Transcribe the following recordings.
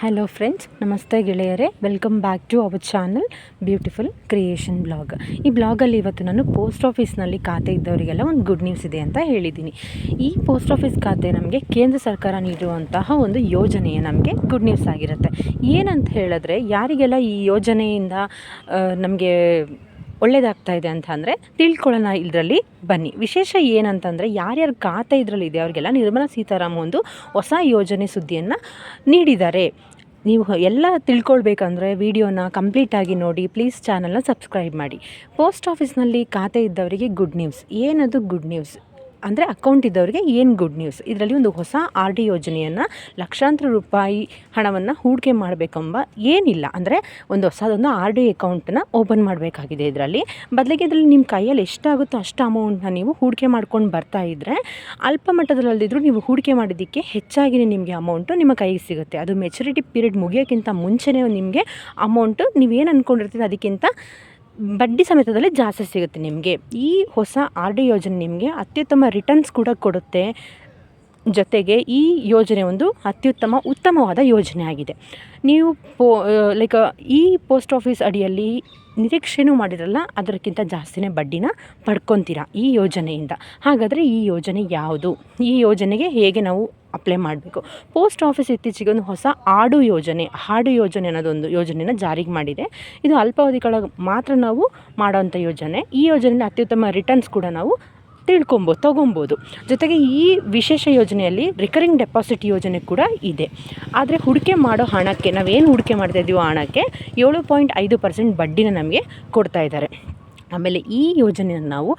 Hello friends ನಮಸ್ತೆ ಗೆಳೆಯರೇ. Welcome back to our channel beautiful creation blog ಈ ಬ್ಲಾಗಲ್ಲಿ ಇವತ್ತು ನಾನು ಪೋಸ್ಟ್ ಆಫೀಸ್ನಲ್ಲಿ ಖಾತೆ ಇದ್ದವರಿಗೆಲ್ಲ ಒಂದು ಗುಡ್ ನ್ಯೂಸ್ ಇದೆ ಅಂತ ಹೇಳಿದ್ದೀನಿ. ಈ ಪೋಸ್ಟ್ ಆಫೀಸ್ ಖಾತೆ ನಮಗೆ ಕೇಂದ್ರ ಸರ್ಕಾರ ನೀಡುವಂತಹ ಒಂದು ಯೋಜನೆಯೇ ನಮಗೆ ಗುಡ್ ನ್ಯೂಸ್ ಆಗಿರುತ್ತೆ. ಏನಂತ ಹೇಳಿದ್ರೆ, ಯಾರಿಗೆಲ್ಲ ಈ ಯೋಜನೆಯಿಂದ ನಮಗೆ ಒಳ್ಳೇದಾಗ್ತಾ ಇದೆ ಅಂತ ಅಂದರೆ ತಿಳ್ಕೊಳ್ಳೋಣ ಇದರಲ್ಲಿ. ಬನ್ನಿ. ವಿಶೇಷ ಏನಂತಂದರೆ ಯಾರ್ಯಾರ ಖಾತೆ ಇದರಲ್ಲಿ ಇದೆ ಅವರಿಗೆಲ್ಲ ನಿರ್ಮಲಾ ಸೀತಾರಾಮನ್ ಒಂದು ಹೊಸ ಯೋಜನೆ ಸುದ್ದಿಯನ್ನು ನೀಡಿದ್ದಾರೆ. ನೀವು ಎಲ್ಲ ತಿಳ್ಕೊಳ್ಬೇಕಂದ್ರೆ ವಿಡಿಯೋನ ಕಂಪ್ಲೀಟಾಗಿ ನೋಡಿ. ಪ್ಲೀಸ್ ಚಾನಲ್ನ ಸಬ್ಸ್ಕ್ರೈಬ್ ಮಾಡಿ. ಪೋಸ್ಟ್ ಆಫೀಸ್ನಲ್ಲಿ ಖಾತೆ ಇದ್ದವರಿಗೆ ಗುಡ್ ನ್ಯೂಸ್. ಏನದು ಗುಡ್ ನ್ಯೂಸ್? ಅಂದರೆ ಅಕೌಂಟ್ ಇದ್ದವರಿಗೆ ಏನು ಗುಡ್ ನ್ಯೂಸ್ ಇದರಲ್ಲಿ ಒಂದು ಹೊಸ ಆರ್ ಡಿ ಯೋಜನೆಯನ್ನು ಲಕ್ಷಾಂತರ ರೂಪಾಯಿ ಹಣವನ್ನು ಹೂಡಿಕೆ ಮಾಡಬೇಕೆಂಬ ಏನಿಲ್ಲ. ಅಂದರೆ ಒಂದು ಹೊಸದೊಂದು ಆರ್ ಡಿ ಅಕೌಂಟನ್ನು ಓಪನ್ ಮಾಡಬೇಕಾಗಿದೆ ಇದರಲ್ಲಿ. ಬದಲಿಗೆ ಇದರಲ್ಲಿ ನಿಮ್ಮ ಕೈಯಲ್ಲಿ ಎಷ್ಟಾಗುತ್ತೋ ಅಷ್ಟು ಅಮೌಂಟನ್ನ ನೀವು ಹೂಡಿಕೆ ಮಾಡ್ಕೊಂಡು ಬರ್ತಾ ಇದ್ದರೆ ಅಲ್ಪ ಮಟ್ಟದಲ್ಲಿದ್ದರೂ ನೀವು ಹೂಡಿಕೆ ಮಾಡಿದ್ದಕ್ಕೆ ಹೆಚ್ಚಾಗಿಯೇ ನಿಮಗೆ ಅಮೌಂಟು ನಿಮ್ಮ ಕೈಗೆ ಸಿಗುತ್ತೆ. ಅದು ಮೆಚುರಿಟಿ ಪೀರಿಯಡ್ ಮುಗಿಯೋಕ್ಕಿಂತ ಮುಂಚೆನೇ ನಿಮಗೆ ಅಮೌಂಟು ನೀವೇನು ಅಂದ್ಕೊಂಡಿರ್ತೀರಿ ಅದಕ್ಕಿಂತ ಬಡ್ಡಿ ಸಮೇತದಲ್ಲಿ ಜಾಸ್ತಿ ಸಿಗುತ್ತೆ ನಿಮಗೆ. ಈ ಹೊಸ ಆರ್ ಡಿ ಯೋಜನೆ ನಿಮಗೆ ಅತ್ಯುತ್ತಮ ರಿಟರ್ನ್ಸ್ ಕೂಡ ಕೊಡುತ್ತೆ. ಜೊತೆಗೆ ಈ ಯೋಜನೆ ಒಂದು ಅತ್ಯುತ್ತಮ, ಉತ್ತಮವಾದ ಯೋಜನೆ ಆಗಿದೆ. ನೀವು ಪೋ ಲೈಕ್ ಈ ಪೋಸ್ಟ್ ಆಫೀಸ್ ಅಡಿಯಲ್ಲಿ ನಿರೀಕ್ಷೆನೂ ಮಾಡಿರಲ್ಲ, ಅದಕ್ಕಿಂತ ಜಾಸ್ತಿನೇ ಬಡ್ಡಿನ ಪಡ್ಕೊತೀರಾ ಈ ಯೋಜನೆಯಿಂದ. ಹಾಗಾದರೆ ಈ ಯೋಜನೆ ಯಾವುದು? ಈ ಯೋಜನೆಗೆ ಹೇಗೆ ನಾವು ಅಪ್ಲೈ ಮಾಡಬೇಕು. ಪೋಸ್ಟ್ ಆಫೀಸ್ ಇತ್ತೀಚೆಗೆ ಒಂದು ಹೊಸ ಆಡು ಯೋಜನೆ, ಹಾಡು ಯೋಜನೆ ಅನ್ನೋದೊಂದು ಯೋಜನೆಯನ್ನು ಜಾರಿಗೆ ಮಾಡಿದೆ. ಇದು ಅಲ್ಪಾವಧಿಗಳ ಮಾತ್ರ ನಾವು ಮಾಡೋವಂಥ ಯೋಜನೆ. ಈ ಯೋಜನೆಯಲ್ಲಿ ಅತ್ಯುತ್ತಮ ರಿಟರ್ನ್ಸ್ ಕೂಡ ನಾವು ತಿಳ್ಕೊಬೋದು ತೊಗೊಬೋದು. ಜೊತೆಗೆ ಈ ವಿಶೇಷ ಯೋಜನೆಯಲ್ಲಿ ರಿಕರಿಂಗ್ ಡೆಪಾಸಿಟ್ ಯೋಜನೆ ಕೂಡ ಇದೆ. ಆದರೆ ಹೂಡಿಕೆ ಮಾಡೋ ಹಣಕ್ಕೆ, ನಾವೇನು ಹೂಡಿಕೆ ಮಾಡ್ತಾ ಇದ್ದೀವೋ ಹಣಕ್ಕೆ ಏಳು ಪಾಯಿಂಟ್ ಐದು ಪರ್ಸೆಂಟ್ ಬಡ್ಡಿನ ನಮಗೆ ಕೊಡ್ತಾ ಇದ್ದಾರೆ. ಆಮೇಲೆ ಈ ಯೋಜನೆಯನ್ನು ನಾವು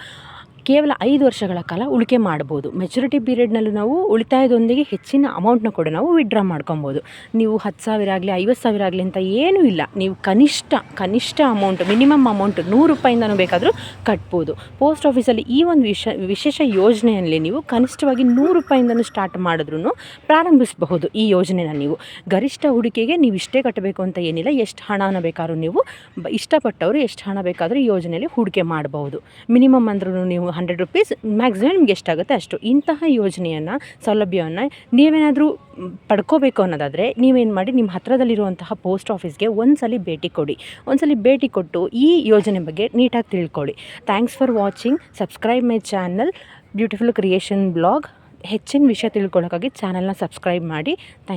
ಕೇವಲ ಐದು ವರ್ಷಗಳ ಕಾಲ ಉಳಿಕೆ ಮಾಡ್ಬೋದು. ಮೆಚುರಿಟಿ ಪೀರಿಯಡ್ನಲ್ಲೂ ನಾವು ಉಳಿತಾಯದೊಂದಿಗೆ ಹೆಚ್ಚಿನ ಅಮೌಂಟ್ನ ಕೂಡ ನಾವು ವಿಡ್ರಾ ಮಾಡ್ಕೊಬೋದು. ನೀವು ಹತ್ತು ಸಾವಿರ ಆಗಲಿ, ಐವತ್ತು ಸಾವಿರ ಆಗಲಿ ಅಂತ ಏನೂ ಇಲ್ಲ. ನೀವು ಕನಿಷ್ಠ ಕನಿಷ್ಠ ಅಮೌಂಟ್ ಮಿನಿಮಮ್ ಅಮೌಂಟ್ ನೂರು ರೂಪಾಯಿಂದನೂ ಬೇಕಾದರೂ ಕಟ್ಬೋದು. ಪೋಸ್ಟ್ ಆಫೀಸಲ್ಲಿ ಈ ಒಂದು ವಿಶ ವಿಶೇಷ ಯೋಜನೆಯಲ್ಲಿ ನೀವು ಕನಿಷ್ಠವಾಗಿ ನೂರು ರೂಪಾಯಿಂದನೂ ಸ್ಟಾರ್ಟ್ ಮಾಡಿದ್ರೂ ಪ್ರಾರಂಭಿಸಬಹುದು ಈ ಯೋಜನೆನ ನೀವು. ಗರಿಷ್ಠ ಹೂಡಿಕೆಗೆ ನೀವು ಇಷ್ಟೇ ಕಟ್ಟಬೇಕು ಅಂತ ಏನಿಲ್ಲ. ಎಷ್ಟು ಹಣನ ಬೇಕಾದ್ರೂ ನೀವು ಇಷ್ಟಪಟ್ಟವರು ಎಷ್ಟು ಹಣ ಬೇಕಾದರೂ ಈ ಯೋಜನೆಯಲ್ಲಿ ಹೂಡಿಕೆ ಮಾಡಬಹುದು. ಮಿನಿಮಮ್ ಅಂದ್ರೂ ನೀವು ಹಂಡ್ರೆಡ್ ರುಪೀಸ್ ಮ್ಯಾಕ್ಸಿಮಮ್ ನಿಮ್ಗೆ ಎಷ್ಟಾಗುತ್ತೆ ಅಷ್ಟು. ಇಂತಹ ಯೋಜನೆಯನ್ನು, ಸೌಲಭ್ಯವನ್ನು ನೀವೇನಾದರೂ ಪಡ್ಕೋಬೇಕು ಅನ್ನೋದಾದರೆ ನೀವೇನು ಮಾಡಿ ನಿಮ್ಮ ಹತ್ತಿರದಲ್ಲಿರುವಂತಹ ಪೋಸ್ಟ್ ಆಫೀಸ್ಗೆ ಒಂದು ಭೇಟಿ ಕೊಡಿ. ಒಂದು ಭೇಟಿ ಕೊಟ್ಟು ಈ ಯೋಜನೆ ಬಗ್ಗೆ ನೀಟಾಗಿ ತಿಳ್ಕೊಳ್ಳಿ. Thanks for watching subscribe my channel beautiful creation blog ಹೆಚ್ಚಿನ ವಿಷಯ ತಿಳ್ಕೊಳ್ಳೋಕ್ಕಾಗಿ ಚಾನಲ್ನ ಸಬ್ಸ್ಕ್ರೈಬ್ ಮಾಡಿ. ಥ್ಯಾಂಕ್